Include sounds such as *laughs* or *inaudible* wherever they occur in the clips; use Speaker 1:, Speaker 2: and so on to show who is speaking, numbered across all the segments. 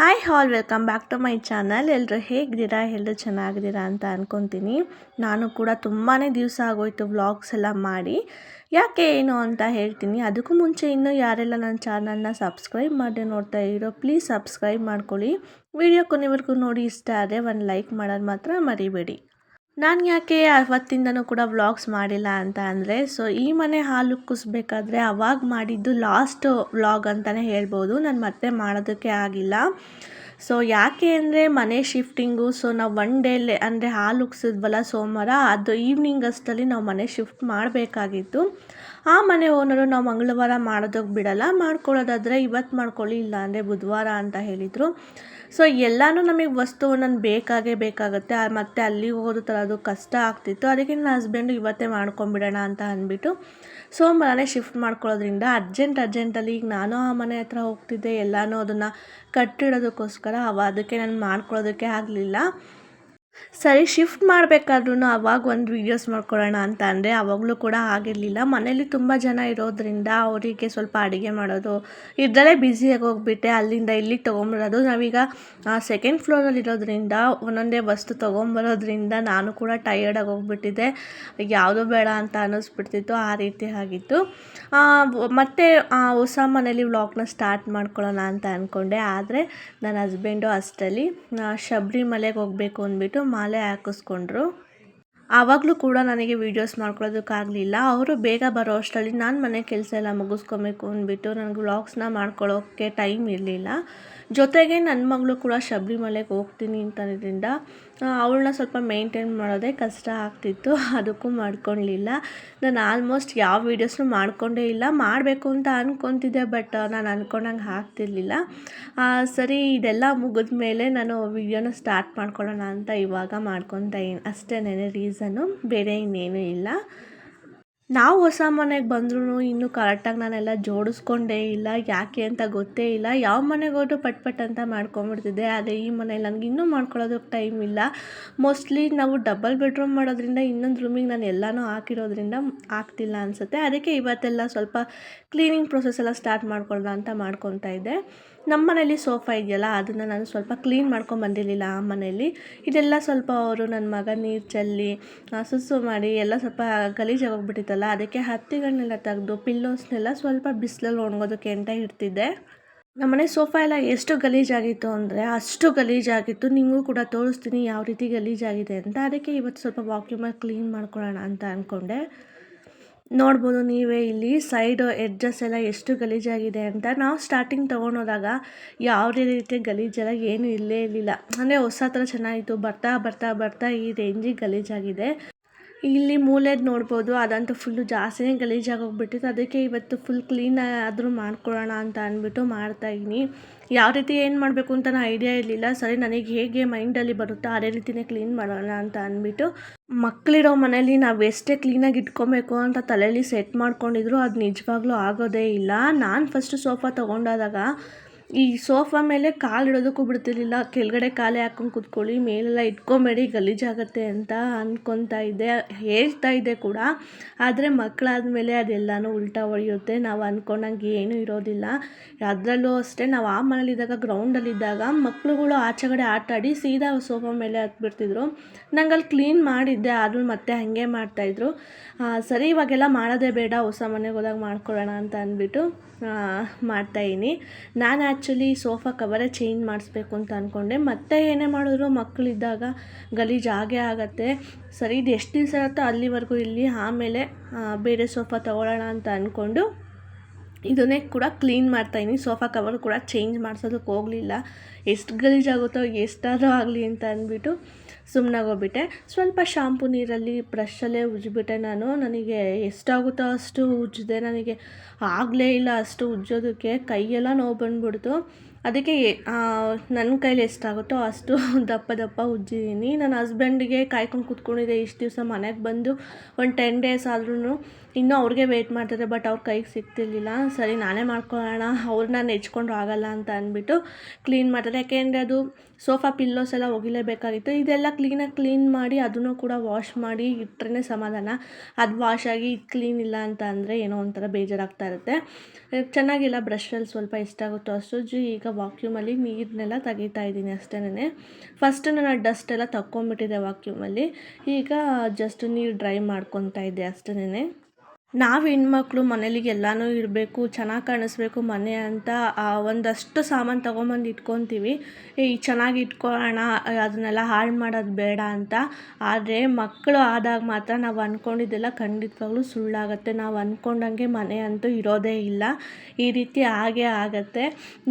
Speaker 1: Hi all welcome back to my channel ಎಲ್ಲರೂ ಹೇಗಿದ್ದೀರಾ? ಎಲ್ಲರೂ ಚೆನ್ನಾಗಿದ್ದೀರಾ ಅಂತ ಅಂದ್ಕೊತೀನಿ ನಾನು ಕೂಡ ತುಂಬಾ ದಿವಸ ಆಗೋಯ್ತು ವ್ಲಾಗ್ಸ್ ಎಲ್ಲ ಮಾಡಿ. ಯಾಕೆ ಏನು ಅಂತ ಹೇಳ್ತೀನಿ. ಅದಕ್ಕೂ ಮುಂಚೆ ಇನ್ನೂ ಯಾರೆಲ್ಲ ನನ್ನ ಚಾನಲ್ನ ಸಬ್ಸ್ಕ್ರೈಬ್ ಮಾಡಿ ನೋಡ್ತಾ ಇರೋ ಪ್ಲೀಸ್ ಸಬ್ಸ್ಕ್ರೈಬ್ ಮಾಡ್ಕೊಳ್ಳಿ. ವಿಡಿಯೋ ಕೊನೆವರೆಗೂ ನೋಡಿ ಇಷ್ಟ ಆದರೆ ಒಂದು ಲೈಕ್ ಮಾಡೋದು ಮಾತ್ರ ಮರಿಬೇಡಿ. ನಾನು ಯಾಕೆ ಅವತ್ತಿಂದನೂ ಕೂಡ ವ್ಲಾಗ್ಸ್ ಮಾಡಿಲ್ಲ ಅಂತ ಅಂದರೆ ಸೊ ಈ ಮನೆ ಹಾಲು ಕುಸ್ಬೇಕಾದ್ರೆ ಅವಾಗ ಮಾಡಿದ್ದು ಲಾಸ್ಟ್ ವ್ಲಾಗ್ ಅಂತಲೇ ಹೇಳ್ಬೋದು. ನಾನು ಮತ್ತೆ ಮಾಡೋದಕ್ಕೆ ಆಗಿಲ್ಲ. ಸೊ ಯಾಕೆ ಅಂದರೆ ಮನೆ ಶಿಫ್ಟಿಂಗು ಸೊ ನಾವು ಒನ್ ಡೇಲೆ ಅಂದರೆ ಹಾಲು ಉಗ್ಸಿದ್ವಲ್ಲ ಸೋಮವಾರ, ಅದು ಈವ್ನಿಂಗ್ ಅಷ್ಟಲ್ಲಿ ನಾವು ಮನೆ ಶಿಫ್ಟ್ ಮಾಡಬೇಕಾಗಿತ್ತು. ಆ ಮನೆ ಓನರು ನಾವು ಮಂಗಳವಾರ ಮಾಡೋದಕ್ಕೆ ಬಿಡಲ್ಲ, ಮಾಡ್ಕೊಳ್ಳೋದಾದರೆ ಇವತ್ತು ಮಾಡ್ಕೊಳ್ಳಿ ಇಲ್ಲ ಅಂದರೆ ಬುಧವಾರ ಅಂತ ಹೇಳಿದರು. ಸೊ ಎಲ್ಲನೂ ನಮಗೆ ವಸ್ತು ನಾನು ಬೇಕಾಗೇ ಬೇಕಾಗುತ್ತೆ. ಮತ್ತು ಅಲ್ಲಿಗೆ ಹೋದ ತರೋದು ಕಷ್ಟ ಆಗ್ತಿತ್ತು. ಅದಕ್ಕೆ ನನ್ನ ಹಸ್ಬೆಂಡು ಇವತ್ತೇ ಮಾಡ್ಕೊಂಬಿಡೋಣ ಅಂತ ಅಂದ್ಬಿಟ್ಟು ಸೊ ಮನೆ ಶಿಫ್ಟ್ ಮಾಡ್ಕೊಳ್ಳೋದ್ರಿಂದ ಅರ್ಜೆಂಟ್ ಅರ್ಜೆಂಟಲ್ಲಿ ಈಗ ನಾನು ಆ ಮನೆ ಹತ್ರ ಹೋಗ್ತಿದ್ದೆ. ಎಲ್ಲನೂ ಅದನ್ನು ಕಟ್ಟಿಡೋದಕ್ಕೋಸ್ಕರ ಅವ ಅದಕ್ಕೆ ನಾನು ಮಾಡ್ಕೊಳ್ಳೋದಕ್ಕೆ ಆಗಲಿಲ್ಲ. ಸರಿ ಶಿಫ್ಟ್ ಮಾಡಬೇಕಾದ್ರೂ ಅವಾಗ ಒಂದು ವೀಡಿಯೋಸ್ ಮಾಡ್ಕೊಳ್ಳೋಣ ಅಂತ ಅಂದರೆ ಅವಾಗಲೂ ಕೂಡ ಆಗಿರಲಿಲ್ಲ. ಮನೇಲಿ ತುಂಬ ಜನ ಇರೋದರಿಂದ ಅವರಿಗೆ ಸ್ವಲ್ಪ ಅಡುಗೆ ಮಾಡೋದು ಇದರಲ್ಲೇ ಬ್ಯುಸಿಯಾಗಿ ಹೋಗ್ಬಿಟ್ಟೆ. ಅಲ್ಲಿಂದ ಇಲ್ಲಿ ತೊಗೊಂಬರೋದು. ನಾವೀಗ ಸೆಕೆಂಡ್ ಫ್ಲೋರಲ್ಲಿ ಇರೋದ್ರಿಂದ ಒಂದೊಂದೇ ವಸ್ತು ತೊಗೊಂಬರೋದ್ರಿಂದ ನಾನು ಕೂಡ ಟಯರ್ಡಾಗಿ ಹೋಗ್ಬಿಟ್ಟಿದ್ದೆ. ಯಾವುದೂ ಬೇಡ ಅಂತ ಅನ್ನಿಸ್ಬಿಡ್ತಿತ್ತು. ಆ ರೀತಿ ಆಗಿತ್ತು. ಮತ್ತು ಹೊಸ ಮನೇಲಿ ವ್ಲಾಗ್ನ ಸ್ಟಾರ್ಟ್ ಮಾಡ್ಕೊಳ್ಳೋಣ ಅಂತ ಅಂದ್ಕೊಂಡೆ ಆದರೆ, ನನ್ನ ಹಸ್ಬೆಂಡು ಅಷ್ಟಲ್ಲಿ ಶಬರಿಮಲೆಗೆ ಹೋಗಬೇಕು ಅಂದ್ಬಿಟ್ಟು ಮಾಲೆ ಹಾಕಿಸ್ಕೊಂಡ್ರು. ಆವಾಗಲೂ ಕೂಡ ನನಗೆ ವೀಡಿಯೋಸ್ ಮಾಡ್ಕೊಳ್ಳೋದಕ್ಕಾಗಲಿಲ್ಲ. ಅವರು ಬೇಗ ಬರೋ ಅಷ್ಟರಲ್ಲಿ ನಾನು ಮನೆ ಕೆಲಸ ಎಲ್ಲ ಮುಗಿಸ್ಕೊಬೇಕು ಅಂದ್ಬಿಟ್ಟು ನನಗೆ ವ್ಲಾಗ್ಸ್ನ ಮಾಡ್ಕೊಳ್ಳೋಕ್ಕೆ ಟೈಮ್ ಇರಲಿಲ್ಲ. ಜೊತೆಗೆ ನನ್ನ ಮಗಳು ಕೂಡ ಶಬರಿಮಲೆಗೆ ಹೋಗ್ತೀನಿ ಅಂತಂದ್ರಿಂದ ಅವಳನ್ನ ಸ್ವಲ್ಪ ಮೇಂಟೈನ್ ಮಾಡೋದೇ ಕಷ್ಟ ಆಗ್ತಿತ್ತು. *laughs* ಅದಕ್ಕೂ ಮಾಡ್ಕೊಳ್ಲಿಲ್ಲ. ನಾನು ಆಲ್ಮೋಸ್ಟ್ ಯಾವ ವೀಡಿಯೋಸ್ನು ಮಾಡ್ಕೊಂಡೇ ಇಲ್ಲ. ಮಾಡಬೇಕು ಅಂತ ಅಂದ್ಕೊತಿದ್ದೆ ಬಟ್ ನಾನು ಅಂದ್ಕೊಂಡಂಗೆ ಆಗ್ತಿರ್ಲಿಲ್ಲ. ಸರಿ, ಇದೆಲ್ಲ ಮುಗಿದ ಮೇಲೆ ನಾನು ವೀಡಿಯೋನ ಸ್ಟಾರ್ಟ್ ಮಾಡ್ಕೊಳ್ಳೋಣ ಅಂತ ಇವಾಗ ಮಾಡ್ಕೊತಾ ಅಷ್ಟೇನೇ ರೀಸನ್ನು ಬೇರೆ ಇನ್ನೇನೂ ಇಲ್ಲ. ನಾವು ಹೊಸ ಮನೆಗೆ ಬಂದ್ರೂ ಇನ್ನೂ ಕರೆಕ್ಟಾಗಿ ನಾನೆಲ್ಲ ಜೋಡಿಸ್ಕೊಂಡೇ ಇಲ್ಲ, ಯಾಕೆ ಅಂತ ಗೊತ್ತೇ ಇಲ್ಲ. ಯಾವ ಮನೆಗೆ ಹೋದ್ರೂ ಪಟ್ ಪಟ್ ಅಂತ ಮಾಡ್ಕೊಂಬಿಡ್ತಿದ್ದೆ. ಆದರೆ ಈ ಮನೇಲಿ ನನಗೆ ಇನ್ನೂ ಮಾಡ್ಕೊಳ್ಳೋದಕ್ಕೆ ಟೈಮ್ ಇಲ್ಲ. ಮೋಸ್ಟ್ಲಿ ನಾವು ಡಬಲ್ ಬೆಡ್ರೂಮ್ ಮಾಡೋದ್ರಿಂದ ಇನ್ನೊಂದು ರೂಮಿಗೆ ನಾನು ಎಲ್ಲನೂ ಹಾಕಿರೋದ್ರಿಂದ ಆಗ್ತಿಲ್ಲ ಅನಿಸುತ್ತೆ. ಅದಕ್ಕೆ ಇವತ್ತೆಲ್ಲ ಸ್ವಲ್ಪ ಕ್ಲೀನಿಂಗ್ ಪ್ರೊಸೆಸ್ ಎಲ್ಲ ಸ್ಟಾರ್ಟ್ ಮಾಡ್ಕೊಳ್ಳೋಣ ಅಂತ ಮಾಡ್ಕೊತಾ ಇದ್ದೆ. ನಮ್ಮ ಮನೇಲಿ ಸೋಫಾ ಇದೆಯಲ್ಲ, ಅದನ್ನು ನಾನು ಸ್ವಲ್ಪ ಕ್ಲೀನ್ ಮಾಡ್ಕೊಂಡು ಬಂದಿರಲಿಲ್ಲ ಆ ಮನೆಯಲ್ಲಿ ಇದೆಲ್ಲ ಸ್ವಲ್ಪ ಅವರು ನನ್ನ ಮಗ ನೀರು ಚೆಲ್ಲಿ ಸುಸು ಮಾಡಿ ಎಲ್ಲ ಸ್ವಲ್ಪ ಗಲೀಜಾಗೋಗ್ಬಿಟ್ಟಿತ್ತಲ್ಲ, ಅದಕ್ಕೆ ಹತ್ತಿಗಳನ್ನೆಲ್ಲ ತೆಗೆದು ಪಿಲ್ಲೋಸ್ನೆಲ್ಲ ಸ್ವಲ್ಪ ಬಿಸಿಲಲ್ಲಿ ಒಣಗೋದಕ್ಕೆ ಅಂತ ಇಡ್ತಿದ್ದೆ. ನಮ್ಮನೆ ಸೋಫಾ ಎಲ್ಲ ಎಷ್ಟು ಗಲೀಜಾಗಿತ್ತು ಅಂದರೆ ಅಷ್ಟು ಗಲೀಜಾಗಿತ್ತು. ನಿಮಗೂ ಕೂಡ ತೋರಿಸ್ತೀನಿ ಯಾವ ರೀತಿ ಗಲೀಜಾಗಿದೆ ಅಂತ. ಅದಕ್ಕೆ ಇವತ್ತು ಸ್ವಲ್ಪ ವಾಕ್ಯೂಮಲ್ಲಿ ಕ್ಲೀನ್ ಮಾಡ್ಕೊಳ್ಳೋಣ ಅಂತ ಅಂದ್ಕೊಂಡೆ ನೋಡ್ಬೋದು ನೀವೇ ಇಲ್ಲಿ ಸೈಡ್ ಎಡ್ಜಸ್ ಎಲ್ಲ ಎಷ್ಟು ಗಲೀಜಾಗಿದೆ ಅಂತ. ನಾವು ಸ್ಟಾರ್ಟಿಂಗ್ ತೊಗೊಂಡೋದಾಗ ಯಾವುದೇ ರೀತಿಯ ಗಲೀಜೆಲ್ಲ ಏನೂ ಇಲ್ಲೇ ಇರಲಿಲ್ಲ. ಅಂದರೆ ಹೊಸ ಥರ ಚೆನ್ನಾಗಿತ್ತು. ಬರ್ತಾ ಬರ್ತಾ ಬರ್ತಾ ಈ ರೇಂಜಿಗೆ ಗಲೀಜಾಗಿದೆ. ಇಲ್ಲಿ ಮೂಲೆದು ನೋಡ್ಬೋದು, ಅದಂತೂ ಫುಲ್ಲು ಜಾಸ್ತಿನೇ ಗಲೀಜಾಗಿ ಹೋಗ್ಬಿಟ್ಟಿತ್ತು ಅದಕ್ಕೆ ಇವತ್ತು ಫುಲ್ ಕ್ಲೀನ್ ಆದರೂ ಮಾಡ್ಕೊಳ್ಳೋಣ ಅಂತ ಅಂದ್ಬಿಟ್ಟು ಮಾಡ್ತಾಯಿದ್ದೀನಿ ಯಾವ ರೀತಿ ಏನು ಮಾಡಬೇಕು ಅಂತ ಐಡಿಯಾ ಇರಲಿಲ್ಲ. ಸರಿ, ನನಗೆ ಹೇಗೆ ಮೈಂಡಲ್ಲಿ ಬರುತ್ತೋ ಅದೇ ರೀತಿಯೇ ಕ್ಲೀನ್ ಮಾಡೋಣ ಅಂತ ಅಂದ್ಬಿಟ್ಟು ಮಕ್ಕಳಿರೋ ಮನೇಲಿ ನಾವು ಎಷ್ಟೇ ಕ್ಲೀನಾಗಿ ಇಟ್ಕೊಬೇಕು ಅಂತ ತಲೆಯಲ್ಲಿ ಸೆಟ್ ಮಾಡ್ಕೊಂಡಿದ್ರು, ಅದು ನಿಜವಾಗ್ಲೂ ಆಗೋದೇ ಇಲ್ಲ. ನಾನು ಫಸ್ಟ್ ಸೋಫಾ ತೊಗೊಂಡಾದಾಗ ಈ ಸೋಫಾ ಮೇಲೆ ಕಾಲು ಇಡೋದಕ್ಕೂ ಬಿಡ್ತಿರ್ಲಿಲ್ಲ. ಕೆಳಗಡೆ ಕಾಲೇ ಹಾಕೊಂಡು ಕೂತ್ಕೊಳ್ಳಿ, ಮೇಲೆಲ್ಲ ಇಟ್ಕೊಬೇಡಿ ಗಲೀಜಾಗತ್ತೆ ಅಂತ ಅಂದ್ಕೊತಾ ಇದ್ದೆ, ಹೇಳ್ತಾ ಇದ್ದೆ ಕೂಡ. ಆದರೆ ಮಕ್ಕಳಾದ ಮೇಲೆ ಅದೆಲ್ಲನೂ ಉಲ್ಟಾ ಹೊಡೆಯುತ್ತೆ. ನಾವು ಅಂದ್ಕೊಂಡಂಗೆ ಏನೂ ಇರೋದಿಲ್ಲ. ಅದರಲ್ಲೂ ಅಷ್ಟೇ, ನಾವು ಆ ಮನೇಲಿದ್ದಾಗ ಗ್ರೌಂಡಲ್ಲಿದ್ದಾಗ ಮಕ್ಕಳುಗಳು ಆಚೆಗಡೆ ಆಟ ಆಡಿ ಸೀದಾ ಸೋಫಾ ಮೇಲೆ ಹತ್ಬಿಡ್ತಿದ್ರು ನಂಗೆ ಅಲ್ಲಿ ಕ್ಲೀನ್ ಮಾಡಿದ್ದೆ, ಆದರೂ ಮತ್ತೆ ಹಾಗೆ ಮಾಡ್ತಾಯಿದ್ರು ಸರಿ, ಇವಾಗೆಲ್ಲ ಮಾಡೋದೇ ಬೇಡ, ಹೊಸ ಮನೆಗೆ ಹೋದಾಗ ಮಾಡ್ಕೊಳ್ಳೋಣ ಅಂತ ಅಂದ್ಬಿಟ್ಟು ಮಾಡ್ತಾಯಿದ್ದೀನಿ. ನಾನು ಆ್ಯಕ್ಚುಲಿ ಸೋಫಾ ಕವರೇ ಚೇಂಜ್ ಮಾಡಿಸ್ಬೇಕು ಅಂತ ಅಂದ್ಕೊಂಡೆ ಮತ್ತೆ ಏನೇ ಮಾಡಿದ್ರು ಮಕ್ಕಳಿದ್ದಾಗ ಗಲೀಜು ಆಗೇ ಆಗುತ್ತೆ. ಸರಿ, ಇದು ಎಷ್ಟು ದಿವಸ ಇರುತ್ತೋ ಅಲ್ಲಿವರೆಗೂ ಇಲ್ಲಿ. ಆಮೇಲೆ ಬೇರೆ ಸೋಫಾ ತಗೊಳ್ಳೋಣ ಅಂತ ಅಂದ್ಕೊಂಡು ಇದನ್ನೇ ಕೂಡ ಕ್ಲೀನ್ ಮಾಡ್ತಾಯಿದ್ದೀನಿ. ಸೋಫಾ ಕವರ್ ಕೂಡ ಚೇಂಜ್ ಮಾಡ್ಸೋದಕ್ಕೆ ಹೋಗಲಿಲ್ಲ. ಎಷ್ಟು ಗಲೀಜಾಗುತ್ತೋ ಎಷ್ಟಾದರೂ ಆಗಲಿ ಅಂತ ಅಂದ್ಬಿಟ್ಟು ಸುಮ್ಮನಾಗೋಗ್ಬಿಟ್ಟೆ ಸ್ವಲ್ಪ ಶಾಂಪು ನೀರಲ್ಲಿ ಬ್ರಷಲ್ಲೇ ಉಜ್ಜಿಬಿಟ್ಟೆ ನಾನು. ನನಗೆ ಎಷ್ಟಾಗುತ್ತೋ ಅಷ್ಟು ಉಜ್ಜಿದೆ. ನನಗೆ ಆಗಲೇ ಇಲ್ಲ ಅಷ್ಟು ಉಜ್ಜೋದಕ್ಕೆ. ಕೈಯೆಲ್ಲ ನೋವು ಬಂದ್ಬಿಡ್ತು. ಅದಕ್ಕೆ ನನ್ನ ಕೈಲಿ ಎಷ್ಟಾಗುತ್ತೋ ಅಷ್ಟು ದಪ್ಪ ದಪ್ಪ ಉಜ್ಜಿದ್ದೀನಿ ನನ್ನ ಹಸ್ಬೆಂಡಿಗೆ ಕಾಯ್ಕೊಂಡು ಕೂತ್ಕೊಂಡಿದ್ದೆ. ಇಷ್ಟು ದಿವಸ ಮನೆಗೆ ಬಂದು, ಒಂದು ಟೆನ್ ಡೇಸ್ ಆದ್ರೂ ಇನ್ನೂ ಅವ್ರಿಗೆ ವೆಯ್ಟ್ ಮಾಡ್ತಾರೆ ಬಟ್ ಅವ್ರ ಕೈಗೆ ಸಿಗ್ತಿರ್ಲಿಲ್ಲ. ಸರಿ, ನಾನೇ ಮಾಡ್ಕೊಳ್ಳೋಣ ಅವ್ರನ್ನ ನೆಚ್ಕೊಂಡು ಆಗಲ್ಲ ಅಂತ ಅಂದ್ಬಿಟ್ಟು ಕ್ಲೀನ್ ಮಾಡ್ತಾರೆ. ಯಾಕೆಂದರೆ ಅದು ಸೋಫಾ ಪಿಲ್ಲೋಸ್ ಎಲ್ಲ ಒಗಿಲೇಬೇಕಾಗಿತ್ತು. ಇದೆಲ್ಲ ಕ್ಲೀನಾಗಿ ಕ್ಲೀನ್ ಮಾಡಿ ಅದನ್ನು ಕೂಡ ವಾಶ್ ಮಾಡಿ ಇಟ್ಟರೆ ಸಮಾಧಾನ. ಅದು ವಾಶ್ ಆಗಿ ಇದು ಕ್ಲೀನ್ ಇಲ್ಲ ಅಂತ ಅಂದರೆ ಏನೋ ಒಂಥರ ಬೇಜಾರಾಗ್ತಾ ಇರುತ್ತೆ. ಚೆನ್ನಾಗಿಲ್ಲ ಬ್ರಷಲ್ಲಿ ಸ್ವಲ್ಪ ಎಷ್ಟಾಗುತ್ತೋ ಅಷ್ಟು ಜಿ ಈಗ ವಾಕ್ಯೂಮಲ್ಲಿ ನೀರನ್ನೆಲ್ಲ ತೆಗಿತಾ ಇದ್ದೀನಿ ಅಷ್ಟೇ ಫಸ್ಟ್ ನಾನು ಡಸ್ಟ್ ಎಲ್ಲ ತಕ್ಕೊಂಬಿಟ್ಟಿದ್ದೆ ವಾಕ್ಯೂಮಲ್ಲಿ ಈಗ ಜಸ್ಟ್ ನೀರು ಡ್ರೈ ಮಾಡ್ಕೊತಾ ಇದ್ದೆ ಅಷ್ಟೇ ನಾವು ಹೆಣ್ಮಕ್ಳು ಮನೇಲಿ ಎಲ್ಲನೂ ಇರಬೇಕು, ಚೆನ್ನಾಗಿ ಕಾಣಿಸ್ಬೇಕು ಮನೆ ಅಂತ ಒಂದಷ್ಟು ಸಾಮಾನು ತೊಗೊಂಬಂದು ಇಟ್ಕೊತೀವಿ. ಈ ಚೆನ್ನಾಗಿ ಇಟ್ಕೊಳ್ಳೋಣ ಅದನ್ನೆಲ್ಲ ಹಾಳು ಮಾಡೋದು ಬೇಡ ಅಂತ. ಆದರೆ ಮಕ್ಕಳು ಆದಾಗ ಮಾತ್ರ ನಾವು ಅಂದ್ಕೊಂಡಿದ್ದೆಲ್ಲ ಖಂಡಿತವಾಗ್ಲೂ ಸುಳ್ಳಾಗುತ್ತೆ. ನಾವು ಅಂದ್ಕೊಂಡಂಗೆ ಮನೆ ಅಂತೂ ಇರೋದೇ ಇಲ್ಲ. ಈ ರೀತಿ ಆಗೇ ಆಗುತ್ತೆ.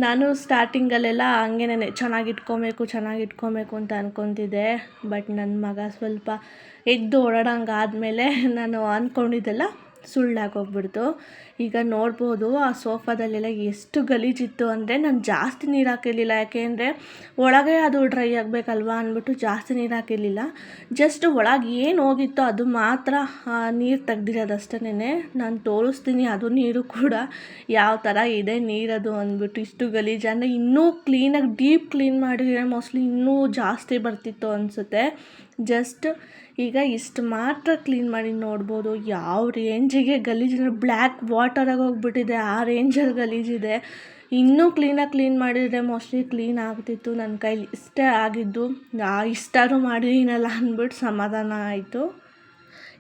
Speaker 1: ನಾನು ಸ್ಟಾರ್ಟಿಂಗಲ್ಲೆಲ್ಲ ಹಂಗೇನೆ ಚೆನ್ನಾಗಿ ಇಟ್ಕೊಬೇಕು ಚೆನ್ನಾಗಿ ಇಟ್ಕೊಬೇಕು ಅಂತ ಅಂದ್ಕೊತಿದ್ದೆ ಬಟ್ ನನ್ನ ಮಗ ಸ್ವಲ್ಪ ಎದ್ದು ಓಡಾಡೋಂಗಾದ್ಮೇಲೆ ನಾನು ಅಂದ್ಕೊಂಡಿದ್ದೆಲ್ಲ ಸುಳ್ಳಾಗೋಗ್ಬಿಡ್ತು. ಈಗ ನೋಡ್ಬೋದು ಆ ಸೋಫಾದಲ್ಲೆಲ್ಲ ಎಷ್ಟು ಗಲೀಜಿತ್ತು ಅಂದರೆ ನಾನು ಜಾಸ್ತಿ ನೀರು ಹಾಕಿರಲಿಲ್ಲ. ಯಾಕೆ ಒಳಗೆ ಅದು ಡ್ರೈ ಆಗಬೇಕಲ್ವಾ ಅಂದ್ಬಿಟ್ಟು ಜಾಸ್ತಿ ನೀರು ಹಾಕಿರಲಿಲ್ಲ. ಜಸ್ಟ್ ಒಳಗೆ ಏನು ಹೋಗಿತ್ತೋ ಅದು ಮಾತ್ರ ನೀರು ತೆಗ್ದಿರೋದಷ್ಟೇ ನಾನು ತೋರಿಸ್ತೀನಿ, ಅದು ನೀರು ಕೂಡ ಯಾವ ಥರ ಇದೆ ನೀರದು ಅಂದ್ಬಿಟ್ಟು ಇಷ್ಟು ಗಲೀಜು. ಅಂದರೆ ಇನ್ನೂ ಕ್ಲೀನಾಗಿ ಡೀಪ್ ಕ್ಲೀನ್ ಮಾಡಿದರೆ ಮೋಸ್ಟ್ಲಿ ಇನ್ನೂ ಜಾಸ್ತಿ ಬರ್ತಿತ್ತು ಅನಿಸುತ್ತೆ. ಜಸ್ಟ್ ಈಗ ಇಷ್ಟು ಮಾತ್ರ ಕ್ಲೀನ್ ಮಾಡಿ ನೋಡ್ಬೋದು. ಯಾವ ರೇಂಜಿಗೆ ಗಲೀಜಿನ ಬ್ಲ್ಯಾಕ್ ವಾಟರಾಗಿ ಹೋಗ್ಬಿಟ್ಟಿದೆ, ಆ ರೇಂಜಲ್ಲಿ ಗಲೀಜಿದೆ ಇನ್ನೂ ಕ್ಲೀನಾಗಿ ಕ್ಲೀನ್ ಮಾಡಿದರೆ ಮೋಸ್ಟ್ಲಿ ಕ್ಲೀನ್ ಆಗ್ತಿತ್ತು ನನ್ನ ಕೈಲಿ. ಇಷ್ಟೇ ಆಗಿದ್ದು ಇಷ್ಟಾದ್ರೂ ಮಾಡಿದ್ದೀನಲ್ಲ ಅಂದ್ಬಿಟ್ಟು ಸಮಾಧಾನ ಆಯಿತು.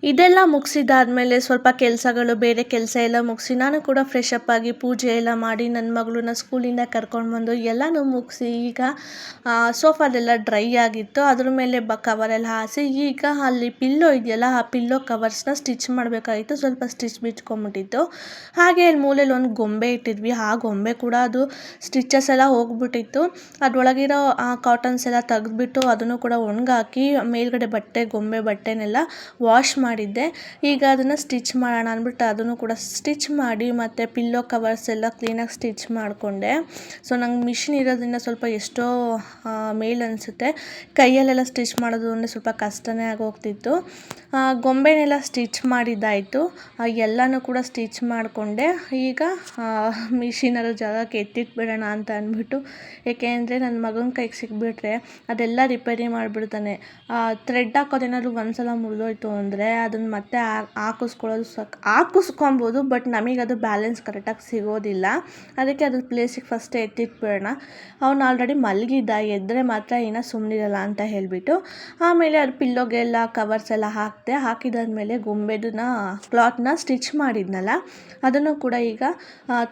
Speaker 1: ಇದೆಲ್ಲ ಮುಗಿಸಿದಾದ್ಮೇಲೆ ಸ್ವಲ್ಪ ಕೆಲಸಗಳು, ಬೇರೆ ಕೆಲಸ ಎಲ್ಲ ಮುಗಿಸಿ ನಾನು ಕೂಡ ಫ್ರೆಶ್ ಅಪ್ ಆಗಿ ಪೂಜೆ ಎಲ್ಲ ಮಾಡಿ ನನ್ನ ಮಗಳನ್ನ ಸ್ಕೂಲಿಂದ ಕರ್ಕೊಂಡು ಬಂದು ಎಲ್ಲನೂ ಮುಗಿಸಿ, ಈಗ ಸೋಫಾದೆಲ್ಲ ಡ್ರೈ ಆಗಿತ್ತು. ಅದ್ರ ಮೇಲೆ ಬ ಕವರೆಲ್ಲ ಹಾಸಿ, ಈಗ ಅಲ್ಲಿ ಪಿಲ್ಲೋ ಇದೆಯಲ್ಲ, ಆ ಪಿಲ್ಲೋ ಕವರ್ಸ್ನ ಸ್ಟಿಚ್ ಮಾಡಬೇಕಾಗಿತ್ತು. ಸ್ವಲ್ಪ ಸ್ಟಿಚ್ ಬಿಚ್ಕೊಂಬಿಟ್ಟಿತ್ತು ಹಾಗೆ ಅಲ್ಲಿ ಮೂಲೆಯಲ್ಲಿ ಒಂದು ಗೊಂಬೆ ಇಟ್ಟಿದ್ವಿ. ಆ ಗೊಂಬೆ ಕೂಡ ಅದು ಸ್ಟಿಚಸ್ ಎಲ್ಲ ಹೋಗ್ಬಿಟ್ಟಿತ್ತು. ಅದರೊಳಗಿರೋ, ಆ ಕಾಟನ್ಸ್ ಎಲ್ಲ ತೆಗೆದ್ಬಿಟ್ಟು ಅದನ್ನು ಕೂಡ ಒಣಗಾಕಿ, ಮೇಲ್ಗಡೆ ಬಟ್ಟೆ, ಗೊಂಬೆ ಬಟ್ಟೆನೆಲ್ಲ ವಾಶ್ ಮಾಡಿದ್ದೆ. ಈಗ ಅದನ್ನು ಸ್ಟಿಚ್ ಮಾಡೋಣ ಅಂದ್ಬಿಟ್ಟು ಅದನ್ನು ಕೂಡ ಸ್ಟಿಚ್ ಮಾಡಿ ಮತ್ತು ಪಿಲ್ಲೋ ಕವರ್ಸ್ ಎಲ್ಲ ಕ್ಲೀನಾಗಿ ಸ್ಟಿಚ್ ಮಾಡಿಕೊಂಡೆ. ಸೊ ನಂಗೆ ಮಿಷಿನ್ ಇರೋದ್ರಿಂದ ಸ್ವಲ್ಪ ಎಷ್ಟೋ ಮೇಲ್ ಅನಿಸುತ್ತೆ. ಕೈಯಲ್ಲೆಲ್ಲ ಸ್ಟಿಚ್ ಮಾಡೋದು ಅಂದರೆ ಸ್ವಲ್ಪ ಕಷ್ಟನೇ ಆಗೋಗ್ತಿತ್ತು ಗೊಂಬೆನೆಲ್ಲ ಸ್ಟಿಚ್ ಮಾಡಿದ್ದಾಯಿತು. ಎಲ್ಲನೂ ಕೂಡ ಸ್ಟಿಚ್ ಮಾಡಿಕೊಂಡೆ. ಈಗ ಮಿಷಿನಲ್ಲಿ ಜಾಗಕ್ಕೆ ಎತ್ತಿಟ್ಬಿಡೋಣ ಅಂತ ಅಂದ್ಬಿಟ್ಟು. ಏಕೆ ಅಂದರೆ ನನ್ನ ಮಗನ ಕೈಗೆ ಸಿಕ್ಬಿಟ್ರೆ ಅದೆಲ್ಲ ರಿಪೇರಿ ಮಾಡಿಬಿಡ್ತಾನೆ. ಥ್ರೆಡ್ ಹಾಕೋದೇನಾದ್ರು ಒಂದ್ಸಲ ಮುರಿದೋಯ್ತು ಅಂದರೆ ಅದನ್ನು ಮತ್ತೆ ಹಾಕಿಸ್ಕೊಳ್ಳೋದು ಸಕ್, ಹಾಕಿಸ್ಕೊಬೋದು, ಬಟ್ ನಮಗೆ ಅದು ಬ್ಯಾಲೆನ್ಸ್ ಕರೆಕ್ಟಾಗಿ ಸಿಗೋದಿಲ್ಲ. ಅದಕ್ಕೆ ಅದ್ರ ಪ್ಲೇಸಿಗೆ ಫಸ್ಟೇ ಎತ್ತಿಟ್ಬಿಡೋಣ. ಅವನು ಆಲ್ರೆಡಿ ಮಲಗಿದ್ದ ಎದ್ದರೆ ಮಾತ್ರ ಏನೋ ಸುಮ್ಮನಿರಲ್ಲ ಅಂತ ಹೇಳಿಬಿಟ್ಟು. ಆಮೇಲೆ ಅದು ಪಿಲ್ಲೋಗೆಲ್ಲ ಕವರ್ಸ್ ಎಲ್ಲ ಹಾಕಿದೆ ಹಾಕಿದಾದ್ಮೇಲೆ ಗೊಂಬೆದನ್ನ, ಕ್ಲಾತ್ನ ಸ್ಟಿಚ್ ಮಾಡಿದ್ನಲ್ಲ, ಅದನ್ನು ಕೂಡ ಈಗ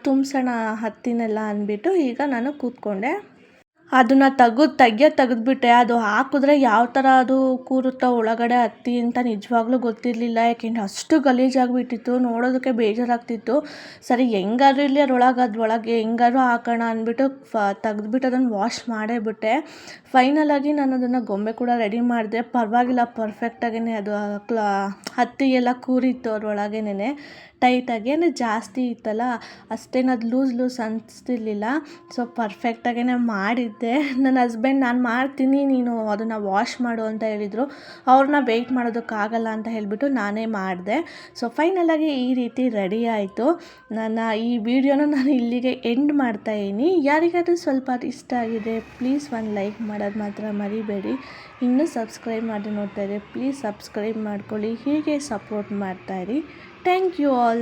Speaker 1: ತುಂಬಿಸೋಣ ಹತ್ತಿನೆಲ್ಲ ಅಂದ್ಬಿಟ್ಟು ಈಗ ನಾನು ಕೂತ್ಕೊಂಡೆ. ಅದನ್ನು ತೆಗೆದು ತೆಗ್ಯೋದು ತೆಗೆದ್ಬಿಟ್ಟೆ. ಅದು ಹಾಕಿದ್ರೆ ಯಾವ ಥರ ಅದು ಕೂರುತ್ತೋ ಒಳಗಡೆ ಹತ್ತಿ ಅಂತ ನಿಜವಾಗ್ಲೂ ಗೊತ್ತಿರಲಿಲ್ಲ. ಯಾಕೆಂದರೆ ಅಷ್ಟು ಗಲೀಜಾಗಿಬಿಟ್ಟಿತ್ತು. ನೋಡೋದಕ್ಕೆ ಬೇಜಾರಾಗ್ತಿತ್ತು. ಸರಿ, ಹೆಂಗಾದ್ರೂ ಇರಲಿ ಅದ್ರೊಳಗೆ ಅದ್ರೊಳಗೆ ಹೆಂಗಾದ್ರೂ ಹಾಕೋಣ ಅಂದ್ಬಿಟ್ಟು ಫ, ತೆಗೆದ್ಬಿಟ್ಟು ಅದನ್ನು ವಾಶ್ ಮಾಡೇ ಬಿಟ್ಟೆ. ಫೈನಲಾಗಿ ನಾನು ಅದನ್ನು ಗೊಂಬೆ ಕೂಡ ರೆಡಿ ಮಾಡಿದೆ. ಪರವಾಗಿಲ್ಲ ಪರ್ಫೆಕ್ಟಾಗೇ ಅದು ಕ್ಲಾ, ಹತ್ತಿ ಎಲ್ಲ ಕೂರಿತ್ತು ಅದ್ರೊಳಗೇನೆ ಟೈಟಾಗಿ ಅಂದರೆ ಜಾಸ್ತಿ ಇತ್ತಲ್ಲ ಅಷ್ಟೇನು ಅದು ಲೂಸ್ ಲೂಸ್ ಅನಿಸ್ತಿರ್ಲಿಲ್ಲ ಸೊ ಪರ್ಫೆಕ್ಟಾಗೇ ಮಾಡಿದ್ದೆ. ನನ್ನ ಹಸ್ಬೆಂಡ್ ನಾನು ಮಾಡ್ತೀನಿ, ನೀನು ಅದನ್ನು ವಾಶ್ ಮಾಡು ಅಂತ ಹೇಳಿದರು. ಅವ್ರನ್ನ ವೆಯ್ಟ್ ಮಾಡೋದಕ್ಕಾಗಲ್ಲ ಅಂತ ಹೇಳಿಬಿಟ್ಟು ನಾನೇ ಮಾಡಿದೆ. ಸೊ ಫೈನಲಾಗಿ ಈ ರೀತಿ ರೆಡಿ ಆಯಿತು. ನನ್ನ ಈ ವಿಡಿಯೋನ ನಾನು ಇಲ್ಲಿಗೆ ಎಂಡ್ ಮಾಡ್ತಾಯಿದ್ದೀನಿ ಯಾರಿಗಾದರೂ ಸ್ವಲ್ಪ ಇಷ್ಟ ಆಗಿದೆ ಪ್ಲೀಸ್ ಒಂದು ಲೈಕ್ ಮಾಡೋದು ಮಾತ್ರ ಮರಿಬೇಡಿ. ಇನ್ನೂ ಸಬ್ಸ್ಕ್ರೈಬ್ ಮಾಡಿ ನೋಡ್ತಾಯಿದ್ರೆ ಪ್ಲೀಸ್ ಸಬ್ಸ್ಕ್ರೈಬ್ ಮಾಡ್ಕೊಳ್ಳಿ. ಹೀಗೆ ಸಪೋರ್ಟ್ ಮಾಡ್ತಾಯಿರಿ ಥ್ಯಾಂಕ್ ಯು all.